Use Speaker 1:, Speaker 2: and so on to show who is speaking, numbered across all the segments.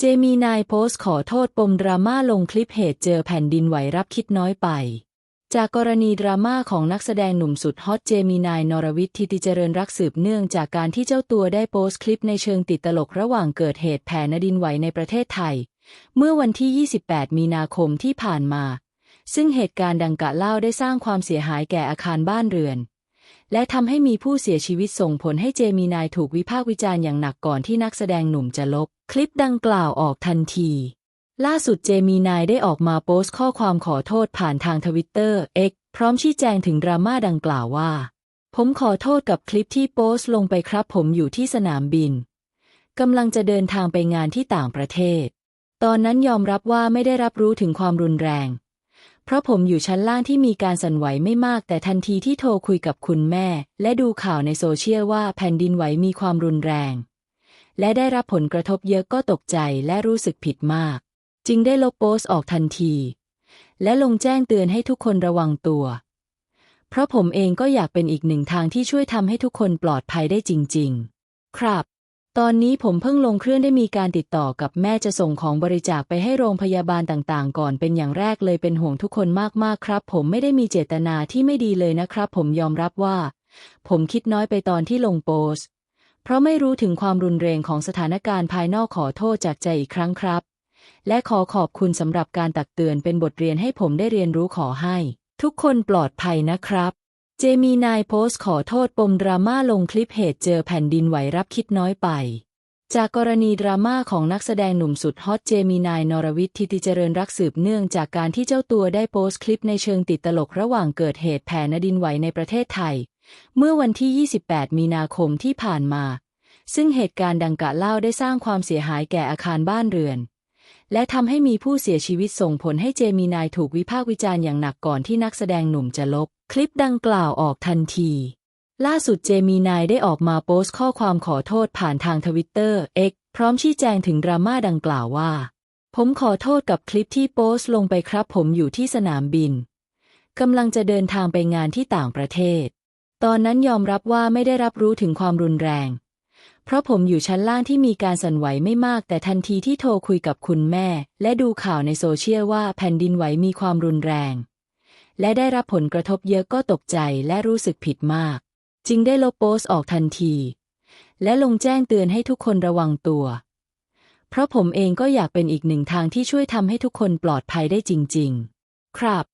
Speaker 1: เจมีนายโพสต์ขอโทษปมดราม่าลงคลิปเหตุเจอแผ่นดินไหวรับคิดน้อยไป จากกรณีดราม่าของนักแสดงหนุ่มสุดฮอตเจมีนายนรวิทย์ทิติเจริญรักสืบเนื่องจากการที่เจ้าตัวได้โพสต์คลิปในเชิงติดตลกระหว่างเกิดเหตุแผ่นดินไหวในประเทศไทย เมื่อวันที่ 28 มีนาคมที่ผ่านมา ซึ่งเหตุการณ์ดังกล่าวได้สร้างความเสียหายแก่อาคารบ้านเรือน และทำให้มีผู้เสียชีวิตส่งผลให้เจมีนายถูกวิพากษ์วิจารณ์อย่างหนักก่อนที่นักแสดงหนุ่มจะลบ คลิปดังกล่าวออกทันที ล่าสุดเจมีนายได้ออกมาโพสต์ข้อความขอโทษผ่านทางทวิตเตอร์ X พร้อมชี้แจงถึงดราม่าดังกล่าวว่า ผมขอโทษกับคลิปที่โพสต์ลงไปครับผมอยู่ที่สนามบินกำลังจะเดินทางไปงานที่ต่างประเทศ ตอนนั้นยอมรับว่าไม่ได้รับรู้ถึงความรุนแรง เพราะผมอยู่ชั้นล่างที่มีการสั่นไหวไม่มาก แต่ทันทีที่โทรคุยกับคุณแม่ และดูข่าวในโซเชียลว่าแผ่นดินไหวมีความรุนแรง และได้รับผลกระทบเยอะก็ตกใจและรู้สึกผิดมาก จึงได้ลบโพสต์ออกทันที และลงแจ้งเตือนให้ทุกคนระวังตัว เพราะผมเองก็อยากเป็นอีกหนึ่งทางที่ช่วยทำให้ทุกคนปลอดภัยได้จริง ๆ ครับ ตอนนี้ผมเพิ่งลงเครื่องได้มีการติดต่อกับแม่จะส่งของบริจาคไปให้โรงพยาบาลต่างๆ ก่อนเป็นอย่างแรกเลยเป็นห่วงทุกคนมากๆครับ ผมไม่ได้มีเจตนาที่ไม่ดีเลยนะครับ ผมยอมรับว่า ผมคิดน้อยไปตอนที่ลงโพสต์เพราะไม่รู้ถึงความรุนแรงของสถานการณ์ภายนอกขอโทษจากใจอีกครั้งครับ และขอขอบคุณสำหรับการตักเตือนเป็นบทเรียนให้ผมได้เรียนรู้ขอให้ ทุกคนปลอดภัยนะครับ เจมีนายโพสต์ขอโทษปมดราม่าลงคลิปเหตุเจอแผ่นดินไหวรับคิดน้อยไป จากกรณีดราม่าของนักแสดงหนุ่มสุดฮอตเจมีนายนรวิทย์ทิติเจริญรักสืบเนื่องจากการที่เจ้าตัวได้โพสต์คลิปในเชิงติดตลกระหว่างเกิดเหตุแผ่นดินไหวในประเทศไทย เมื่อวันที่ 28 มีนาคมที่ผ่านมา ซึ่งเหตุการณ์ดังกล่าวได้สร้างความเสียหายแก่อาคารบ้านเรือนและทำให้มีผู้เสียชีวิตส่งผลให้เจมีนายถูกวิพากษ์วิจารณ์อย่างหนักก่อนที่นักแสดงหนุ่มจะลบ คลิปดังกล่าวออกทันที ล่าสุดเจมีนายได้ออกมาโพสต์ข้อความขอโทษผ่านทางทวิตเตอร์ X พร้อมชี้แจงถึงดราม่าดังกล่าวว่า ผมขอโทษกับคลิปที่โพสต์ลงไปครับผมอยู่ที่สนามบินกำลังจะเดินทางไปงานที่ต่างประเทศ ตอนนั้นยอมรับว่าไม่ได้รับรู้ถึงความรุนแรง เพราะผมอยู่ชั้นล่างที่มีการสั่นไหวไม่มาก แต่ทันทีที่โทรคุยกับคุณแม่ และดูข่าวในโซเชียลว่าแผ่นดินไหวมีความรุนแรง และได้รับผลกระทบเยอะก็ตกใจและรู้สึกผิดมาก จึงได้ลบโพสต์ออกทันที และลงแจ้งเตือนให้ทุกคนระวังตัว เพราะผมเองก็อยากเป็นอีกหนึ่งทางที่ช่วยทำให้ทุกคนปลอดภัยได้จริง ๆ ครับ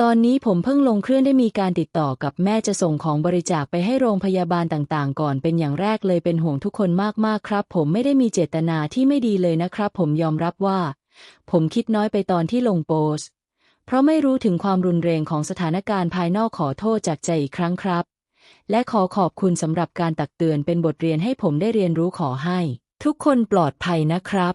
Speaker 1: ตอนนี้ผมเพิ่งลงเครื่องได้มีการติดต่อกับแม่จะส่งของบริจาคไปให้โรงพยาบาลต่างๆ ก่อนเป็นอย่างแรกเลยเป็นห่วงทุกคนมากๆครับ ผมไม่ได้มีเจตนาที่ไม่ดีเลยนะครับ ผมยอมรับว่า ผมคิดน้อยไปตอนที่ลงโพสต์ เพราะไม่รู้ถึงความรุนแรงของสถานการณ์ภายนอกขอโทษจากใจอีกครั้งครับ และขอขอบคุณสำหรับการตักเตือนเป็นบทเรียนให้ผมได้เรียนรู้ขอให้ ทุกคนปลอดภัยนะครับ